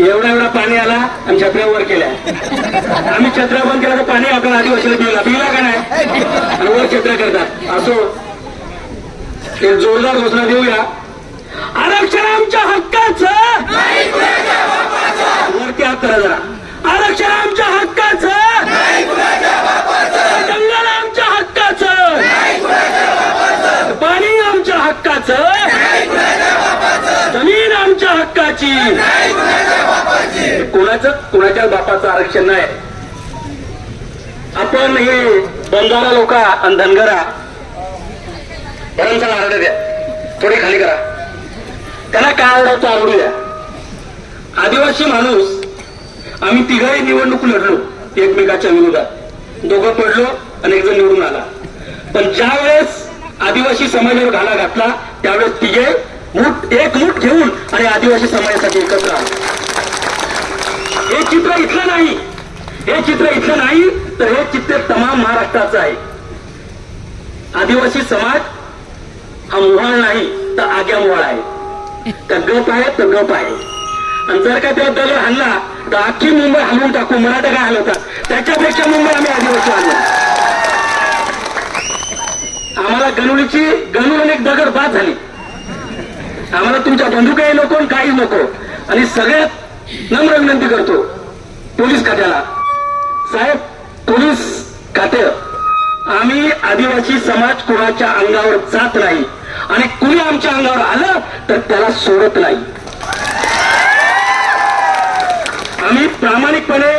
एवढा एवढा पाणी आला आणि छत्र्या वर केल्या. आम्ही छत्र्या बंद केला तर पाणी आपण आदिवासीला पिला पिला का नाही? आणि वर छत्र्या करतात. असो. एक जोरदार घोषणा देऊया. आरक्षण आमच्या हक्काचं. वरती हात करा जरा आरक्षण आमच्या हक्काचं जंगल आमच्या हक्काचं पाणी आमच्या हक्काचं जमीन आमच्या हक्काची. कोणाचं? कोणाच्या बापाचं आरक्षण नाही. आपण हे बंगारा लोक आणि धनगरा भरणचा आरडे द्या. थोडी खाली करा. त्यांना काय आवडायचं आवडू द्या. आदिवासी माणूस आम्ही तिघही निवडणूक लढलो एकमेकाच्या विरोधात. दोघं पडलो आणि एक जण निवडून आला. पण ज्या वेळेस आदिवासी समाजावर घाला घातला त्यावेळेस तिघे मुठ एक मुठ घेऊन आणि आदिवासी समाजासाठी एकत्र हे चित्र इथलं नाही. हे चित्र इथलं नाही तर हे चित्र तमाम महाराष्ट्राचं आहे. आदिवासी समाज हा मोहाळ नाही तर आग्या मोहाळ आहे. तर गप आहे तर गप आहे. आणि जर का त्या दल हल्ला तर अख्खी मुंबई हलवून टाकू. मराठा काय हलवतात त्याच्यापेक्षा मुंबई आम्ही आदिवासी हलवू आम्हाला गणुलीची गणून एक दगड बाद झाली. आम्हाला तुमच्या बंदुकाही नको आणि काही नको. आणि सगळ्यात नम्र विनंती करतो पोलीस खात्याला. साहेब पोलीस खाते. आम्ही आदिवासी समाज कुणाच्या अंगावर जात नाही. आणि कुणी आमच्या अंगावर आलं तर त्याला सोडत नाही. आम्ही प्रामाणिकपणे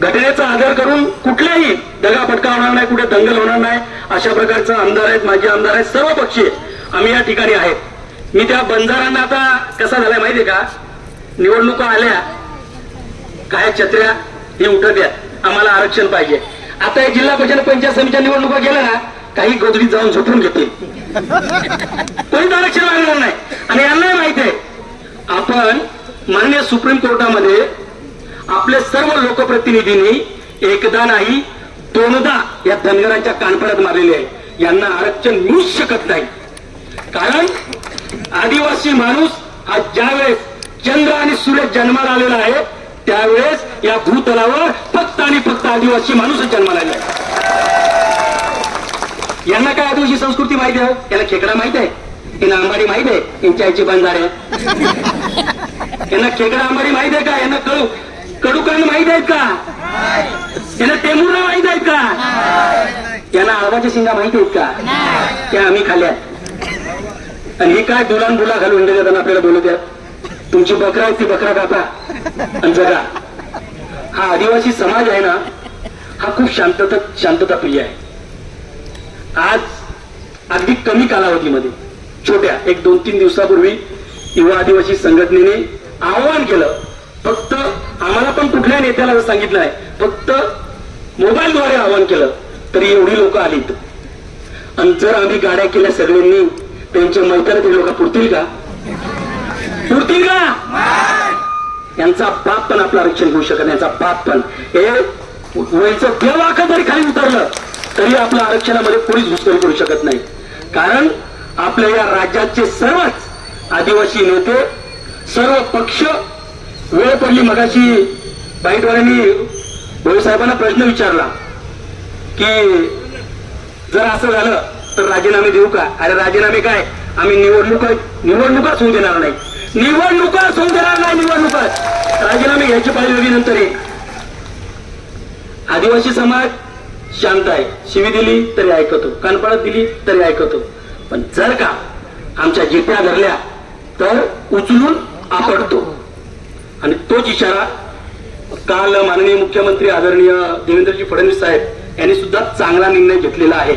घटनेचा आदर करून कुठल्याही दगाफटका होणार नाही कुठे दंगल होणार नाही अशा प्रकारचा आमदार आहेत माजी आमदार आहेत सर्व पक्षी आम्ही या ठिकाणी आहेत. मी त्या बंजारांना आता कसा झालाय माहितीये का? निवडणुका आल्या काय छत्र्या हे उठत आहेत आम्हाला आरक्षण पाहिजे. आता हे जिल्हा परिषद पंचायत समितीच्या निवडणुका गेल्या ना काही गोदडीत जाऊन झोपून घेतील. कोणीच आरक्षण मागणार नाही. आणि यांनाही माहीत आहे आपण मान्य सुप्रीम कोर्टामध्ये आपले सर्व लोकप्रतिनिधींनी एकदा नाही दोनदा या धनगरांच्या कानपड्यात मारलेले आहे. यांना आरक्षण मिळूच शकत नाही. कारण आदिवासी माणूस हा ज्यावेळेस चंद्र आणि सूर्य जन्माला आलेला आहे त्यावेळेस या भूतलावर फक्त आणि फक्त आदिवासी माणूस जन्माला आलेला आहे. यांना काय आदिवासी संस्कृती माहिती आहे? यांना खेकडा माहीत आहे? यांना अंबाडी माहीत आहे? यांच्या आईची बंधारे. यांना खेकडा अंबाडी माहीत आहे का? यांना कडू कडूकरण माहीत आहेत का? यांना टेमुरा माहीत आहेत का? यांना आळवाच्या शिंगा माहीत आहेत का? त्या आम्ही खाल्यात आणि हे काय डोलान बोला घालून इंडिया आपल्याला बोलू द्या तुमची बकरा आहे ती बकरा कापा आणि जगा. हा आदिवासी समाज आहे ना हा खूप शांतता शांतता प्रिय आहे. आज अगदी कमी कालावधीमध्ये छोट्या एक दोन तीन दिवसापूर्वी युवा आदिवासी संघटनेने आवाहन केलं. फक्त आम्हाला पण कुठल्या नेत्याला सांगितलं आहे फक्त मोबाईलद्वारे आवाहन केलं तरी एवढी लोक आलीत. आणि जर आम्ही गाड्या केल्या सगळ्यांनी त्यांच्या ते लोक पुरतील का? पुरतील का? यांचा बाप पण आपलं आरक्षण घेऊ शकत नाही. यांचा बाप पण. हे वयचं देवाख जरी खाली उतरलं तरी आपल्या आरक्षणामध्ये कोणीच घुसखोरी करू शकत नाही. कारण आपल्या या राज्याचे सर्वच आदिवासी नेते सर्व पक्ष वेळ पडली मगाशी बाईटवाल्यांनी भाऊसाहेबांना प्रश्न विचारला की जर असं झालं तर राजीनामे देऊ का? अरे राजीनामे काय? आम्ही निवडणूक निवडणुकाच होऊ देणार नाही. निवडणुकाच होऊ देणार नाही निवडणुकाच राजीनामे घ्यायची पाहिजे नंतर आदिवासी समाज शांत आहे. शिवी दिली तरी ऐकतो. कानपडात दिली तरी ऐकतो. पण जर का आमच्या जिट्या धरल्या तर उचलून आपडतो आणि तोच इशारा काल माननीय मुख्यमंत्री आदरणीय देवेंद्रजी फडणवीस साहेब यांनी सुद्धा चांगला निर्णय घेतलेला आहे.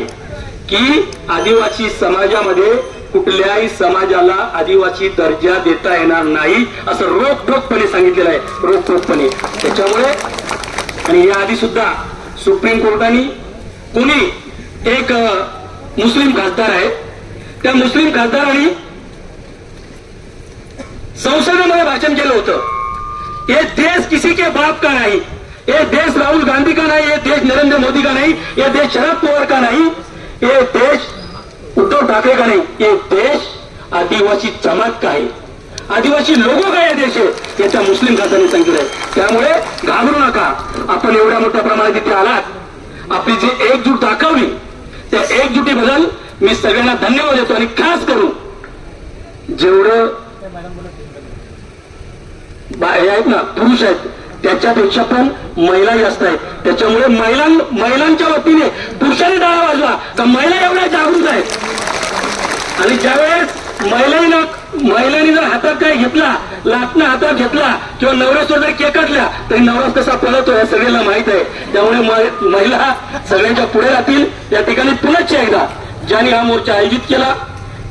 की आदिवासी समाजामध्ये कुठल्याही समाजाला आदिवासी दर्जा देता येणार नाही असं रोखठोकपणे सांगितलेलं आहे रोखठोकपणे. त्याच्यामुळे आणि याआधी सुद्धा सुप्रीम कोर्टाने कोणी एक मुस्लिम खासदार आहे त्या मुस्लिम खासदारांनी संसदेमध्ये भाषण केलं होतं. हे देश किसी के बाप का नाही हे देश राहुल गांधी का नाही हे देश नरेंद्र मोदी का नाही हे देश शरद पवार का नाही ये देश उद्धव ठाकरे का नहीं ये देश आदिवासी जमात का है। आदिवासी लोगो का देश आहे याचा मुस्लिम खात्याने सांगितलंय त्यामुळे घाबरू नका आपण एवढ्या मोठ्या प्रमाणात इथे आलात. आपली जी एकजूट दाखवली त्या एकजुटीबद्दल मी सगळ्यांना धन्यवाद देतो आणि खास करू. जेवढं बा- आहेत ना पुरुष आहेत. त्याच्यापेक्षा पण महिला जास्त आहेत. त्याच्यामुळे महिलां महिलांच्या वतीने पुरुषांनी डाळा वाजला तर महिला एवढ्या जागृत आहेत? आणि ज्यावेळेस महिलांना महिलांनी जर हातात काय घेतला लाटणं हातात घेतला किंवा नवऱ्यासोबत जर केकटल्या तरी नवरास कसा पळतो या सगळ्यांना माहीत आहे. त्यामुळे महिला सगळ्यांच्या पुढे राहतील. या ठिकाणी पुनश्च एकदा ज्यांनी हा मोर्चा आयोजित केला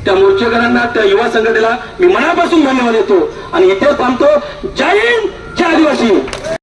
त्या मोर्चेकरांना त्या युवा संघटनेला मी मनापासून धन्यवाद देतो. आणि इथेच थांबतो. जय हिंद! जय आदिवासी